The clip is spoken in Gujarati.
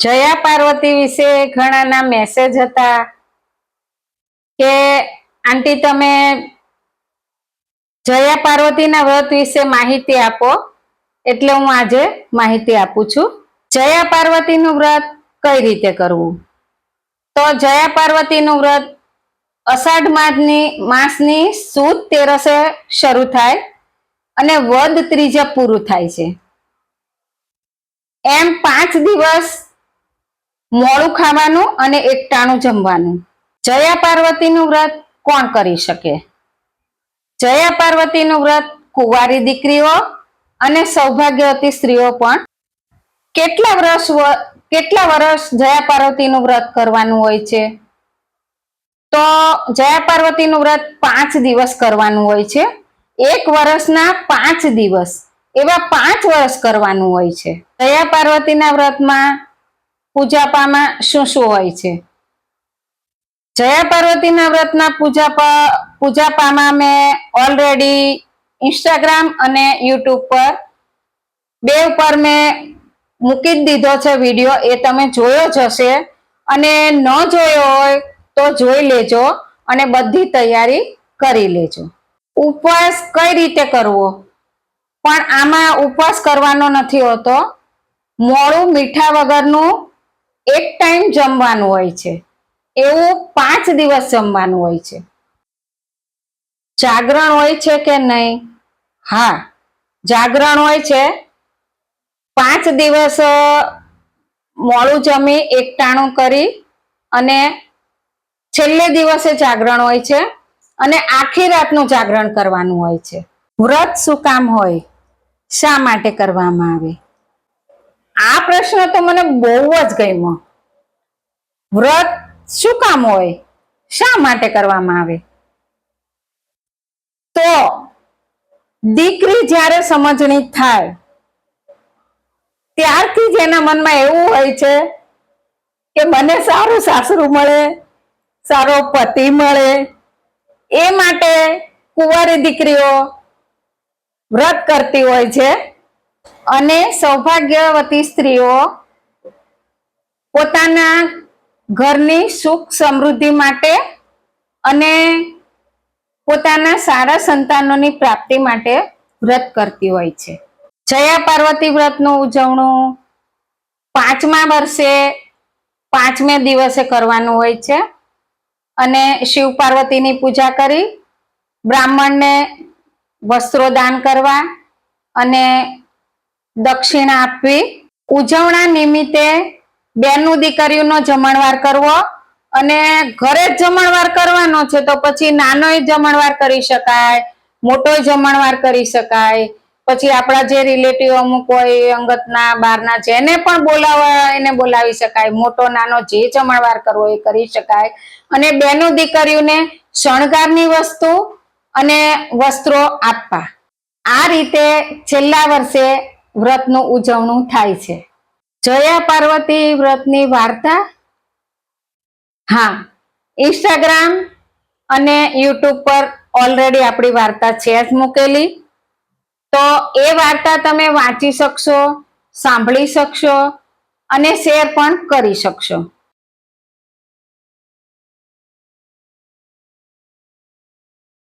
જયા પાર્વતી વિશે ઘણાના મેસેજ હતા કે આંટી તમે જયા પાર્વતીના વ્રત વિશે માહિતી આપો. એટલે હું આજે માહિતી આપું છું. જયા પાર્વતીનું વ્રત કઈ રીતે કરવું? તો જયા પાર્વતીનું વ્રત અષાઢ માસની માસની સુદ તેરસે શરૂ થાય અને વદ ત્રીજા પૂરું થાય છે. એમ પાંચ દિવસ મોડું ખાવાનું અને એકટાણું જમવાનું. જયા પાર્વતીનું વ્રત કોણ કરી શકે? જયા પાર્વતીનું વ્રત કુંવારી દીકરીઓ અને સૌભાગ્યવતી સ્ત્રીઓ પણ. કેટલા વર્ષ કેટલા વર્ષ જયા પાર્વતીનું વ્રત કરવાનું હોય છે? તો જયા પાર્વતીનું વ્રત પાંચ દિવસ કરવાનું હોય છે. એક વર્ષના પાંચ દિવસ. એવા પાંચ વર્ષ કરવાનું હોય છે. જયા પાર્વતીના વ્રતમાં પૂજાપામાં શું શું હોય છે? જયા પાર્વતીના વ્રતના પૂજાપા પૂજાપામાં મેં ઓલરેડી ઇન્સ્ટાગ્રામ અને યુટ્યુબ પર બે ઉપર મેં મૂકી જ દીધો છે વીડિયો એ તમે જોયો જ હશે. અને ન જોયો હોય તો જોઈ લેજો અને બધી તૈયારી કરી લેજો. ઉપવાસ કઈ રીતે કરવો? પણ આમાં ઉપવાસ કરવાનો નથી હોતો. મોડું મીઠા વગરનું એક ટાઈમ જમવાનું હોય છે. એવું પાંચ દિવસ જમવાનું હોય છે. જાગરણ હોય છે કે નહીં? હા, જાગરણ હોય છે. પાંચ દિવસ મોડું જમી, એકટાણું કરી અને છેલ્લે દિવસે જાગરણ હોય છે અને આખી રાતનું જાગરણ કરવાનું હોય છે. વ્રત શું કામ હોય? શા માટે કરવામાં આવે? આ પ્રશ્ન તો મને બહુ જ ગમ્યો. વ્રત શું કામ હોય? શા માટે કરવામાં આવે? તો દીકરી જ્યારે સમજણી થાય, ત્યારથી જ એના મનમાં એવું હોય છે કે મને સારું સાસરું મળે, સારો પતિ મળે. એ માટે કુંવારી દીકરીઓ વ્રત કરતી હોય છે. અને સૌભાગ્યવતી સ્ત્રીઓ પોતાના ઘરની સુખ સમૃદ્ધિ માટે અને પોતાના સારા સંતાનોની પ્રાપ્તિ માટે વ્રત કરતી હોય છે. જયા પાર્વતી વ્રતનું ઉજવણું પાંચમા વર્ષે પાંચમે દિવસે કરવાનું હોય છે અને શિવ પાર્વતીની પૂજા કરી બ્રાહ્મણને વસ્ત્રો દાન કરવા અને દક્ષિણા આપવી. ઉજવણા નિમિત્તે બેનું દીકરીઓનો જમણવાર કરવો અને ઘરે જ જમણવાર કરવાનો છે તો પછી નાનોય જમણવાર કરી શકાય, મોટોય જમણવાર કરી શકાય. પછી આપણા જે રિલેટિવ અમુક હોય અંગતના, બહારના જેને પણ બોલાવવા એને બોલાવી શકાય. મોટો, નાનો જે જમણવાર કરવો એ કરી શકાય. અને બેનું દીકરીઓને શણગારની વસ્તુ અને વસ્ત્રો આપવા. આ રીતે છેલ્લા વર્ષે વ્રતનું ઉજવણું થાય છે. જયા પાર્વતી વ્રતની વાર્તા? હા ઇન્સ્ટાગ્રામ અને યુટ્યુબ પર ઓલરેડી આપણી વાર્તા છે જ મૂકેલી. તો એ વાર્તા તમે વાંચી શકશો, સાંભળી શકશો અને શેર પણ કરી શકશો.